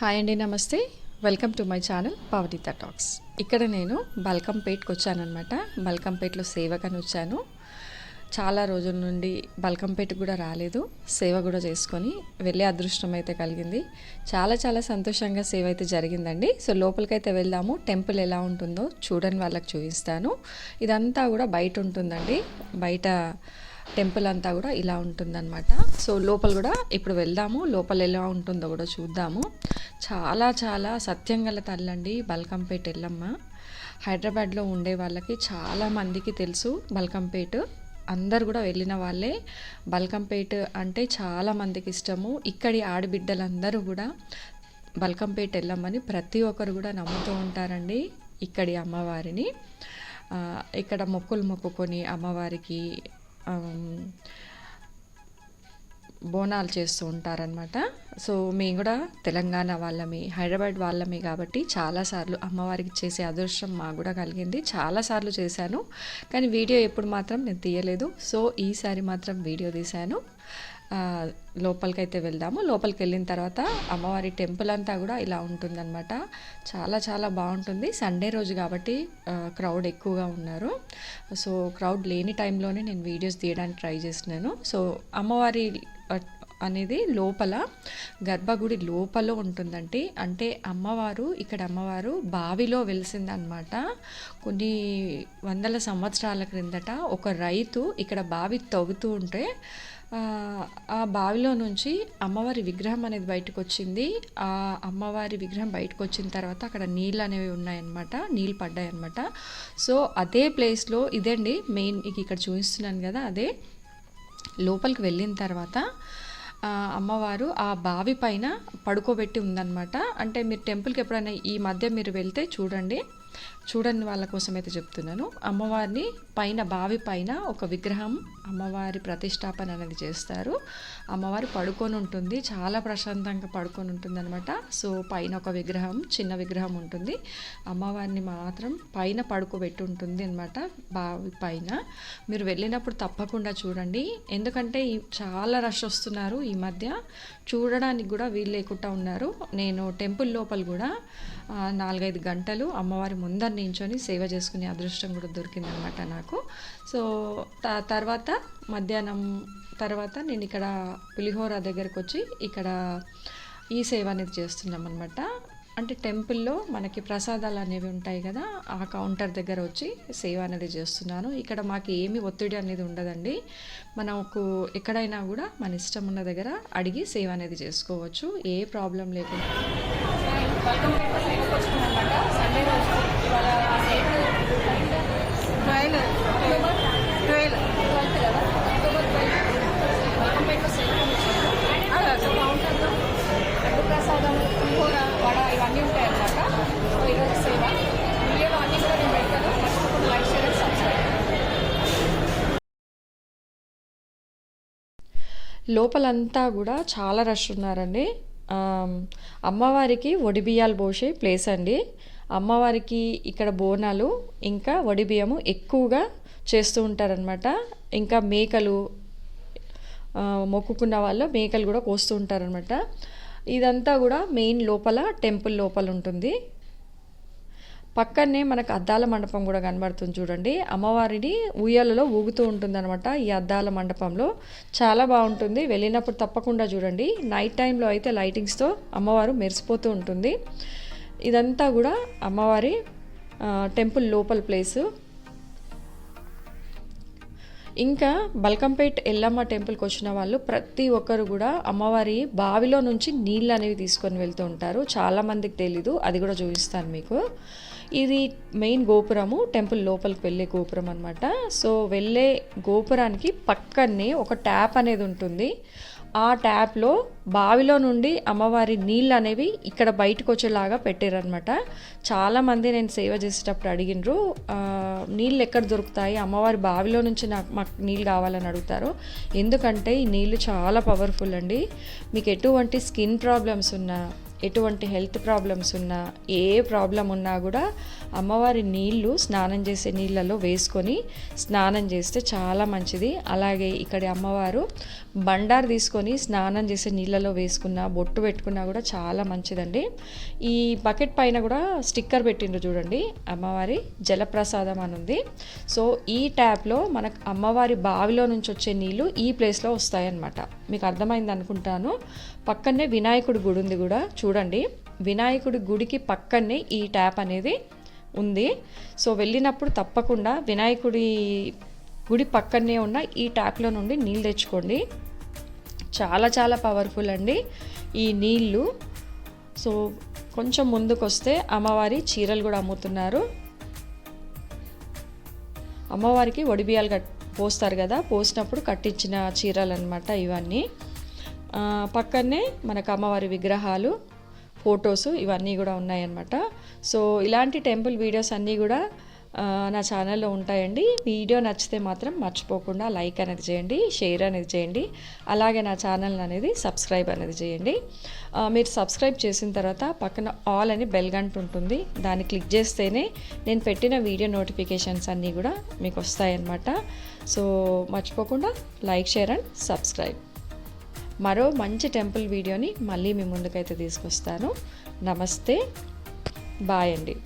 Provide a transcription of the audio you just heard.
Hi అండి నమస్తే. Welcome to my channel Pavanitha talks ఇక్కడ నేను బల్కంపేట్కి వచ్చానమాట బల్కంపేట్లో సేవకని వచ్చాను చాలా రోజుల నుండి బల్కంపేట కూడా రాలేదు. సేవ కూడా చేసుకొని వెళ్ళే అదృష్టం అయితే కలిగింది. చాలా చాలా సంతోషంగా సేవ అయితే జరిగిందండి. సో లోపలికైతే వెళ్దాము. టెంపుల్ ఎలా ఉంటుందో చూడని వాళ్ళకి చూపిస్తాను. ఇదంతా కూడా బయట ఉంటుందండి. బయట టెంపుల్ అంతా కూడా ఇలా ఉంటుందన్నమాట. సో లోపల కూడా ఇప్పుడు వెళ్దాము లోపల ఎలా ఉంటుందో కూడా చూద్దాము. చాలా చాలా సత్యంగల తల్లండి బల్కంపేట ఎల్లమ్మ. హైదరాబాద్లో ఉండే వాళ్ళకి చాలా మందికి తెలుసు బల్కంపేట. అందరు కూడా వెళ్ళిన వాళ్ళే. బల్కంపేట అంటే చాలామందికి ఇష్టము. ఇక్కడి ఆడబిడ్డలందరూ కూడా బల్కంపేట వెళ్ళమని ప్రతి ఒక్కరు కూడా నమ్ముతూ ఉంటారండి ఇక్కడి అమ్మవారిని. ఇక్కడ మొక్కులు మొక్కుకొని అమ్మవారికి బోనాలు చేస్తూ ఉంటారనమాట సో మేము కూడా తెలంగాణ వాళ్ళమి హైదరాబాద్ వాళ్ళమి కాబట్టి చాలాసార్లు అమ్మవారికి చేసే అదృష్టం మాకు కూడా కలిగింది. చాలాసార్లు చేశాను కానీ వీడియో ఎప్పుడు మాత్రం నేను తీయలేదు. సో ఈసారి మాత్రం వీడియో తీశాను. లోపలికైతే వెళ్దాము. లోపలికి వెళ్ళిన తర్వాత అమ్మవారి టెంపుల్ అంతా కూడా ఇలా ఉంటుందన్నమాట. చాలా చాలా బాగుంటుంది. సండే రోజు కాబట్టి క్రౌడ్ ఎక్కువగా ఉన్నారు. సో క్రౌడ్ లేని టైంలోనే నేను వీడియోస్ తీయడానికి ట్రై చేస్తున్నాను. సో అమ్మవారి అనేది లోపల గర్భగుడి లోపల ఉంటుందండి అంటే అమ్మవారు ఇక్కడ అమ్మవారు బావిలో వెలిసిందనమాట కొన్ని వందల సంవత్సరాల క్రిందట ఒక రైతు ఇక్కడ బావి తవ్వుతూ ఉంటే ఆ, బావిలో నుంచి అమ్మవారి విగ్రహం అనేది బయటకు వచ్చింది ఆ అమ్మవారి విగ్రహం బయటకు వచ్చిన తర్వాత అక్కడ నీళ్ళు అనేవి ఉన్నాయన్నమాట. నీళ్ళు పడ్డాయి అనమాట సో అదే ప్లేస్లో ఇదండి మెయిన్ మీకు ఇక్కడ చూపిస్తున్నాను కదా అదే లోపలికి వెళ్ళిన తర్వాత అమ్మవారు ఆ బావి పైన పడుకోబెట్టి ఉందన్నమాట. అంటే మీరు టెంపుల్కి ఎప్పుడైనా ఈ మధ్య మీరు వెళ్తే చూడండి. చూడని వాళ్ళ కోసం అయితే చెప్తున్నాను. అమ్మవారిని పైన బావి పైన ఒక విగ్రహం అమ్మవారి ప్రతిష్టాపన అనేది చేస్తారు. అమ్మవారి పడుకొని ఉంటుంది చాలా ప్రశాంతంగా పడుకొని ఉంటుంది అనమాట సో పైన ఒక విగ్రహం చిన్న విగ్రహం ఉంటుంది. అమ్మవారిని మాత్రం పైన పడుకోబెట్టి ఉంటుంది అనమాట బావి పైన. మీరు వెళ్ళినప్పుడు తప్పకుండా చూడండి. ఎందుకంటే చాలా రష్ వస్తున్నారు ఈ మధ్య. చూడడానికి కూడా వీలు లేకుండా ఉన్నారు. నేను టెంపుల్ లోపల కూడా నాలుగైదు గంటలు అమ్మవారి ముందర నించొని సేవ చేసుకునే అదృష్టం కూడా దొరికిందనమాట నాకు. సో త- తర్వాత మధ్యాహ్నం తర్వాత నేను ఇక్కడ పులిహోర దగ్గరకు వచ్చి ఇక్కడ ఈ సేవ అనేది చేస్తున్నాం అనమాట అంటే టెంపుల్లో మనకి ప్రసాదాలు అనేవి ఉంటాయి కదా ఆ కౌంటర్ దగ్గర వచ్చి సేవ అనేది చేస్తున్నాను. ఇక్కడ మాకు ఏమి ఒత్తిడి అనేది ఉండదండి. మనకు ఎక్కడైనా కూడా మన ఇష్టం ఉన్న దగ్గర అడిగి సేవ అనేది చేసుకోవచ్చు. ఏ ప్రాబ్లం లేకుండా. సండే రోజు ఇవాళ ఆ సేవ ట్వెల్వ్ అక్టోబర్ ట్వెల్వ్ ట్వెల్త్ కదా అక్టోబర్ ట్వెల్త్ బల్కంపేటలో సేవకు వచ్చాము కౌంటర్లో లడ్డు ప్రసాదం పులిహోర వడ ఇవన్నీ ఉంటాయి అన్నమాట సో ఈరోజు సేవ వీడియోలో అన్నీ కూడా నేను పెడతాను మర్చిపోకుండా లైక్ షేర్ అండ్ సబ్స్క్రైబ్ లోపలంతా కూడా చాలా రష్ ఉన్నారండి. అమ్మవారికి వడిబియ్యాలు పోసే ప్లేస్ అండి. అమ్మవారికి ఇక్కడ బోనాలు ఇంకా వడిబియ్యము ఎక్కువగా చేస్తూ ఉంటారనమాట ఇంకా మేకలు మొక్కుకున్న వాళ్ళు మేకలు కూడా కోస్తూ ఉంటారనమాట ఇదంతా కూడా మెయిన్ లోపల టెంపుల్ లోపల ఉంటుంది. పక్కనే మనకు అద్దాల మండపం కూడా కనబడుతుంది చూడండి. అమ్మవారిని ఉయ్యాలలో ఊగుతూ ఉంటుందన్నమాట ఈ అద్దాల మండపంలో. చాలా బాగుంటుంది. వెళ్ళినప్పుడు తప్పకుండా చూడండి. నైట్ టైంలో అయితే లైటింగ్స్తో అమ్మవారు మెరిసిపోతూ ఉంటుంది. ఇదంతా కూడా అమ్మవారి టెంపుల్ లోపల ప్లేసు ఇంకా బల్కంపేట్ ఎల్లమ్మ టెంపుల్కి వచ్చిన వాళ్ళు ప్రతి ఒక్కరు కూడా అమ్మవారి బావిలో నుంచి నీళ్ళు అనేవి తీసుకొని వెళ్తూ ఉంటారు. చాలామందికి తెలీదు. అది కూడా చూపిస్తాను మీకు. ఇది మెయిన్ గోపురము టెంపుల్ లోపలికి వెళ్ళే గోపురం అనమాట సో వెళ్ళే గోపురానికి పక్కనే ఒక ట్యాప్ అనేది ఉంటుంది. ఆ ట్యాప్లో బావిలో నుండి అమ్మవారి నీళ్ళు అనేవి ఇక్కడ బయటకు వచ్చేలాగా పెట్టారనమాట చాలామంది నేను సేవ చేసేటప్పుడు అడిగినరు నీళ్ళు ఎక్కడ దొరుకుతాయి? అమ్మవారి బావిలో నుంచి నాకు మాకు నీళ్ళు కావాలని అడుగుతారు. ఎందుకంటే ఈ నీళ్ళు చాలా పవర్ఫుల్ అండి. మీకు ఎటువంటి స్కిన్ ప్రాబ్లమ్స్ ఉన్నా ఎటువంటి హెల్త్ ప్రాబ్లమ్స్ ఉన్నా ఏ ప్రాబ్లం ఉన్నా కూడా అమ్మవారి నీళ్ళు స్నానం చేసే నీళ్ళలో వేసుకొని స్నానం చేస్తే చాలా మంచిది. అలాగే ఇక్కడ అమ్మవారు బండారు తీసుకొని స్నానం చేసే నీళ్ళలో వేసుకున్న బొట్టు పెట్టుకున్నా కూడా చాలా మంచిదండి. ఈ బకెట్ పైన కూడా స్టిక్కర్ పెట్టిండ్రు చూడండి. అమ్మవారి జలప్రసాదం అని ఉంది. సో ఈ ట్యాప్లో మనకు అమ్మవారి బావిలో నుంచి వచ్చే నీళ్ళు ఈ ప్లేస్లో వస్తాయన్నమాట. మీకు అర్థమైంది అనుకుంటాను. పక్కనే వినాయకుడి గుడి ఉంది కూడా చూడండి. వినాయకుడి గుడికి పక్కనే ఈ ట్యాప్ అనేది ఉంది. సో వెళ్ళినప్పుడు తప్పకుండా వినాయకుడి గుడి పక్కనే ఉన్న ఈ ట్యాప్లో నుండి నీళ్ళు తెచ్చుకోండి. చాలా చాలా పవర్ఫుల్ అండి ఈ నీళ్ళు. సో కొంచెం ముందుకు వస్తే అమ్మవారి చీరలు కూడా అమ్ముతున్నారు. అమ్మవారికి ఒడిబియాలు కట్ పోస్తారు కదా పోసినప్పుడు కట్టించిన చీరలు అనమాట ఇవన్నీ పక్కనే మనకు అమ్మవారి విగ్రహాలు. ఫొటోస్ ఇవన్నీ కూడా ఉన్నాయన్నమాట. సో ఇలాంటి టెంపుల్ వీడియోస్ అన్నీ కూడా నా ఛానల్లో ఉంటాయండి. వీడియో నచ్చితే మాత్రం మర్చిపోకుండా లైక్ అనేది చేయండి షేర్ అనేది చేయండి. అలాగే నా ఛానల్ అనేది సబ్స్క్రైబ్ అనేది చేయండి. మీరు సబ్స్క్రైబ్ చేసిన తర్వాత పక్కన ఆల్ అని బెల్ గంట ఉంటుంది. దాన్ని క్లిక్ చేస్తేనే నేను పెట్టిన వీడియో నోటిఫికేషన్స్ అన్నీ కూడా మీకు వస్తాయన్నమాట. సో మర్చిపోకుండా లైక్ షేర్ అండ్ సబ్స్క్రైబ్. మరో మంచి టెంపుల్ వీడియోని మళ్ళీ మీ ముందుకైతే తీసుకొస్తాను. నమస్తే. బాయ్ అండి.